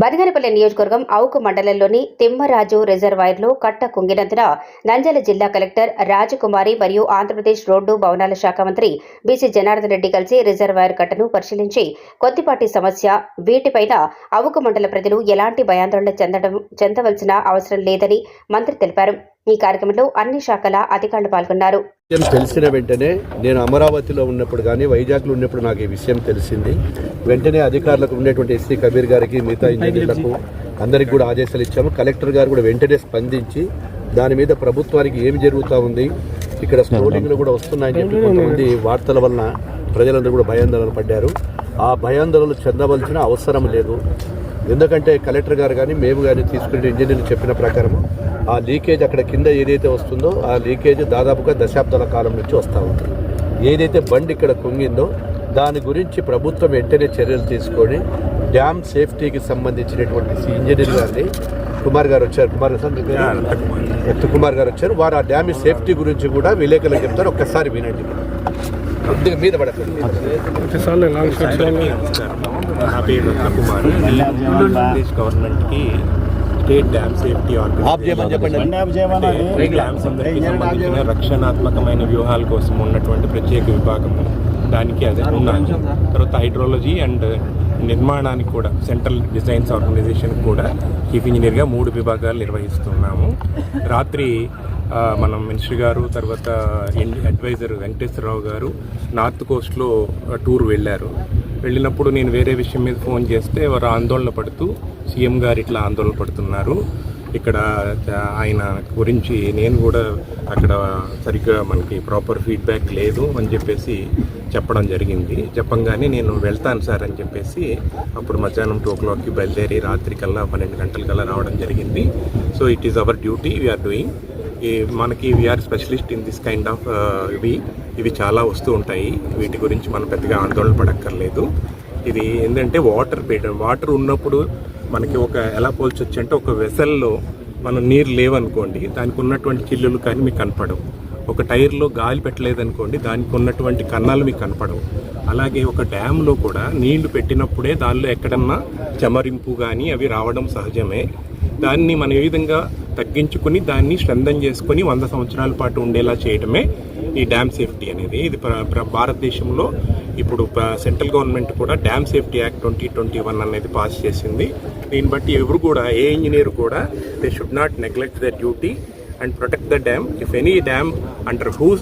బనగనపల్లి నియోజకవర్గం అవుకు మండలంలోని తిమ్మరాజు రిజర్వాయర్లో కట్ట కుంగినందున నంద్యాల జిల్లా కలెక్టర్ రాజకుమారి మరియు ఆంధ్రప్రదేశ్ రోడ్డు భవనాల శాఖ మంత్రి బీసీ జనార్దన్ రెడ్డి కలిసి రిజర్వాయర్ కట్టను పరిశీలించి కొద్దిపాటి సమస్య వీటిపైన అవుకు మండల ప్రజలు ఎలాంటి భయాందోళన చెందడం చెందవలసిన అవసరం లేదని మంత్రి తెలిపారు. ఈ కార్యక్రమంలో అన్ని శాఖల అధికారులు పాల్గొన్నారు. విషయం తెలిసిన వెంటనే నేను అమరావతిలో ఉన్నప్పుడు కానీ వైజాగ్లో ఉన్నప్పుడు నాకు ఈ విషయం తెలిసింది. వెంటనే అధికారులకు ఉండేటువంటి ఎస్సీ కబీర్ గారికి మిగతా ఇంజనీర్లకు అందరికి కూడా ఆదేశాలు ఇచ్చాము. కలెక్టర్ గారు కూడా వెంటనే స్పందించి దాని మీద ప్రభుత్వానికి ఏమి జరుగుతూ ఉంది ఇక్కడ స్క్రోలింగ్లు కూడా వస్తున్నాయని చెప్పి కొంతమంది వార్తల వలన ప్రజలందరూ కూడా భయాందోళన పడ్డారు. ఆ భయాందోళనలు చెందవలసిన అవసరం లేదు. ఎందుకంటే కలెక్టర్ గారు కానీ మేము కానీ తీసుకునే ఇంజనీర్లు చెప్పిన ప్రకారం ఆ లీకేజ్ అక్కడ కింద ఏదైతే వస్తుందో ఆ లీకేజ్ దాదాపుగా దశాబ్దాల కాలం నుంచి వస్తూ ఉంటుంది ఏదైతే బండి ఇక్కడ కుంగిందో దాని గురించి ప్రభుత్వం వెంటనే చర్యలు తీసుకొని డ్యామ్ సేఫ్టీకి సంబంధించినటువంటి ఇంజనీర్ గారిని కుమార్ గారు వచ్చారు. కుమార్ గారు సార్ కుమార్ గారు. వచ్చారు. వారు ఆ డ్యామ్ సేఫ్టీ గురించి కూడా విలేకరులకు చెప్తారు. ఒక్కసారి వినండి. కొద్దిగా మీద పడకండి. హ్యాపీ గవర్నమెంట్కి స్టేట్ డ్యామ్ సేఫ్టీ అంటే డ్యామ్స్ అందరికీ సంబంధించిన రక్షణాత్మకమైన వ్యూహాల కోసం ఉన్నటువంటి ప్రత్యేక విభాగము దానికి అదే ఉన్నాను తర్వాత హైడ్రాలజీ అండ్ నిర్మాణానికి కూడా సెంట్రల్ డిజైన్స్ ఆర్గనైజేషన్ కూడా చీఫ్ ఇంజనీర్గా మూడు విభాగాలు నిర్వహిస్తున్నాము. రాత్రి మనం మినిస్టర్ గారు తర్వాత అడ్వైజర్ వెంకటేశ్వరరావు గారు నార్త్ కోస్ట్లో టూర్ వెళ్ళారు. వెళ్ళినప్పుడు నేను వేరే విషయం మీద ఫోన్ చేస్తే వారు ఆందోళన పడుతూ సీఎం గారు ఇట్లా ఆందోళన పడుతున్నారు. ఇక్కడ ఆయన గురించి నేను కూడా అక్కడ సరిగ్గా మనకి ప్రాపర్ ఫీడ్బ్యాక్ లేదు అని చెప్పేసి చెప్పడం జరిగింది. చెప్పంగానే నేను వెళ్తాను సార్ అని చెప్పేసి అప్పుడు మధ్యాహ్నం టూ ఓ క్లాక్కి బయలుదేరి రాత్రి కల్లా పన్నెండు గంటలకల్లా రావడం జరిగింది. So it is our duty we are doing ఈ మనకి we are specialist in this kind of ఇవి ఇవి చాలా వస్తూ ఉంటాయి. వీటి గురించి మనం పెద్దగా ఆందోళన పడక్కర్లేదు. ఇది ఏంటంటే వాటర్ వాటర్ ఉన్నప్పుడు మనకి ఒక ఎలా పోల్చొచ్చు అంటే ఒక వెసల్లో మనం నీరు లేవనుకోండి దానికి ఉన్నటువంటి చిల్లులు కానీ మీకు కనపడవు. ఒక టైర్లో గాలి పెట్టలేదనుకోండి దానికి ఉన్నటువంటి కన్నాలు మీకు కనపడవు. అలాగే ఒక డ్యామ్లో కూడా నీళ్ళు పెట్టినప్పుడే దానిలో ఎక్కడన్నా చెమరింపు కానీ అవి రావడం సహజమే. దాన్ని మనం ఏ విధంగా తగ్గించుకుని దాన్ని స్ట్రెంథన్ చేసుకొని వంద సంవత్సరాల పాటు ఉండేలా చేయడమే ఈ డ్యామ్ సేఫ్టీ అనేది. ఇది ప్ర- భారతదేశంలో ఇప్పుడు సెంట్రల్ గవర్నమెంట్ కూడా dam safety act twenty twenty one అనేది పాస్ చేసింది. దీన్ని బట్టి ఎవరు కూడా ఏ ఇంజనీర్ కూడా they should not neglect the duty and protect the dam if any dam under whose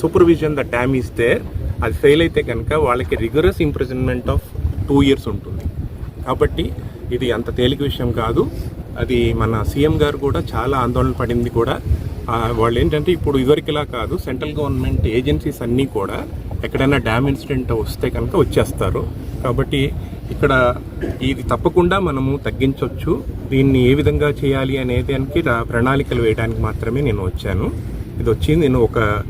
supervision the dam is there అది ఫెయిల్ అయితే కనుక వాళ్ళకి rigorous imprisonment of two years ఉంటుంది. కాబట్టి ఇది అంత తేలిక విషయం కాదు. అది మన సీఎం గారు కూడా చాలా ఆందోళన పడింది కూడా. వాళ్ళు ఏంటంటే ఇప్పుడు ఇదివరకులా కాదు సెంట్రల్ గవర్నమెంట్ ఏజెన్సీస్ అన్నీ కూడా ఎక్కడైనా డ్యామ్ ఇన్సిడెంట్ వస్తే కనుక వచ్చేస్తారు. కాబట్టి ఇక్కడ ఇది తప్పకుండా మనము తగ్గించవచ్చు దీన్ని ఏ విధంగా చేయాలి అనే దానికి రా- ప్రణాళికలు వేయడానికి మాత్రమే నేను వచ్చాను. ఇది వచ్చి నేను ఒక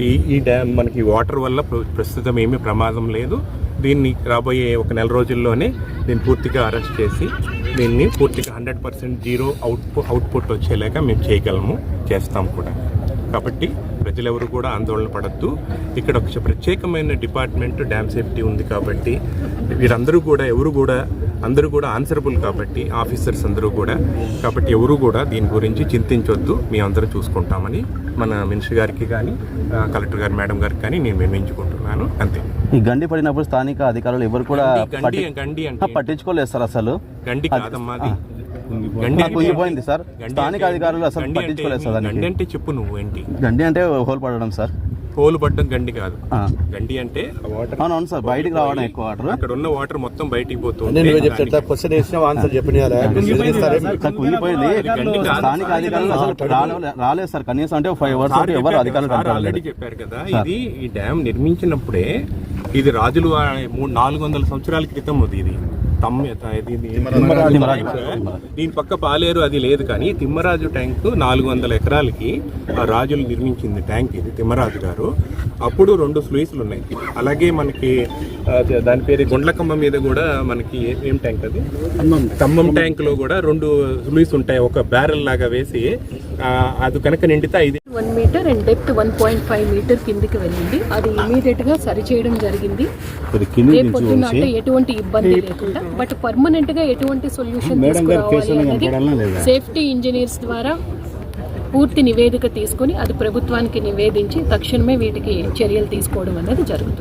ఈ ఈ డ్యామ్ మనకి వాటర్ వల్ల ప్ర- ప్రస్తుతం ఏమీ ప్రమాదం లేదు. దీన్ని రాబోయే ఒక నెల రోజుల్లోనే దీన్ని పూర్తిగా అరెస్ట్ చేసి దీన్ని పూర్తిగా hundred percent zero output output వచ్చేలాగా మేము చేయగలము చేస్తాం కూడా. కాబట్టి ప్రజలెవరు కూడా ఆందోళన పడద్దు. ఇక్కడ ఒక ప్రత్యేకమైన డిపార్ట్మెంట్ డ్యామ్ సేఫ్టీ ఉంది కాబట్టి వీరందరూ కూడా ఎవరు కూడా అందరూ కూడా ఆన్సరబుల్ కాబట్టి ఆఫీసర్స్ అందరూ కూడా. కాబట్టి ఎవరు కూడా దీని గురించి చింతించొద్దు. అందరం చూసుకుంటామని మన మినిస్టర్ గారికి కానీ కలెక్టర్ గారి మేడం గారికి కానీ నేను వినియోగించుకుంటున్నాను అంతే. ఈ గండి పడినప్పుడు స్థానిక అధికారులు ఎవరు కూడా పట్టించుకోలేదు సార్ అసలు. గండి కాదమ్మా కుంగిపోయింది సార్. గండి స్థానిక అధికారులు అసలు పట్టించుకోలేదు సార్ గండి అంటే చెప్పు నువ్వు ఏంటి? గండి అంటే హోల్ పడడం సార్. పోలు పడ్డం గండి కాదు. గండి అంటే వాటర్ అవునవును సార్ బయటికి రావడం ఎక్కువ వాటర్. అక్కడ ఉన్న వాటర్ మొత్తం బయటికి పోతుంది క్వశ్చన్ వేసినా ఆన్సర్ కుంగిపోయింది స్థానిక. అధికారులు అసలు రాలే- రాలేదు సార్ కనీసం అంటే ఫైవ్ అవర్స్ ఎవరు చెప్పారు అధికారులు ఆల్రెడీ చెప్పారు కదా ఇది ఈ డ్యామ్ నిర్మించినప్పుడే ఇది రాజులు మూడు నాలుగు వందల సంవత్సరాల క్రితం ఉంది ఇది. దీని పక్క పాలేరు అది లేదు కానీ తిమ్మరాజు ట్యాంక్ నాలుగు వందల ఎకరాలకి ఆ రాజులు నిర్మించింది ట్యాంక్ ఇది తిమ్మరాజు గారు. అప్పుడు రెండు స్లూయిస్లు ఉన్నాయి. అలాగే మనకి దాని పేరు గుండ్లకమ్మ మీద కూడా మనకి ఏ- ట్యాంక్ అది? ఖమ్మం. ట్యాంక్లో కూడా రెండు స్లూయిస్ ఉంటాయి. ఒక బ్యారెల్ లాగా వేసి అది కనుక నిండితే ఐదు one metre and depth one point five metre కిందికి వెళ్ళింది. అది ఇమీడియట్గా సరి చేయడం జరిగింది. అంటే ఎటువంటి ఇబ్బంది లేకుండా బట్ పర్మనెంట్గా ఎటువంటి సొల్యూషన్ తీసుకురావాలి అనేది సేఫ్టీ ఇంజనీర్స్ ద్వారా పూర్తి నివేదిక తీసుకొని అది ప్రభుత్వానికి నివేదించి తక్షణమే వీటికి చర్యలు తీసుకోవడం అనేది జరుగుతుంది.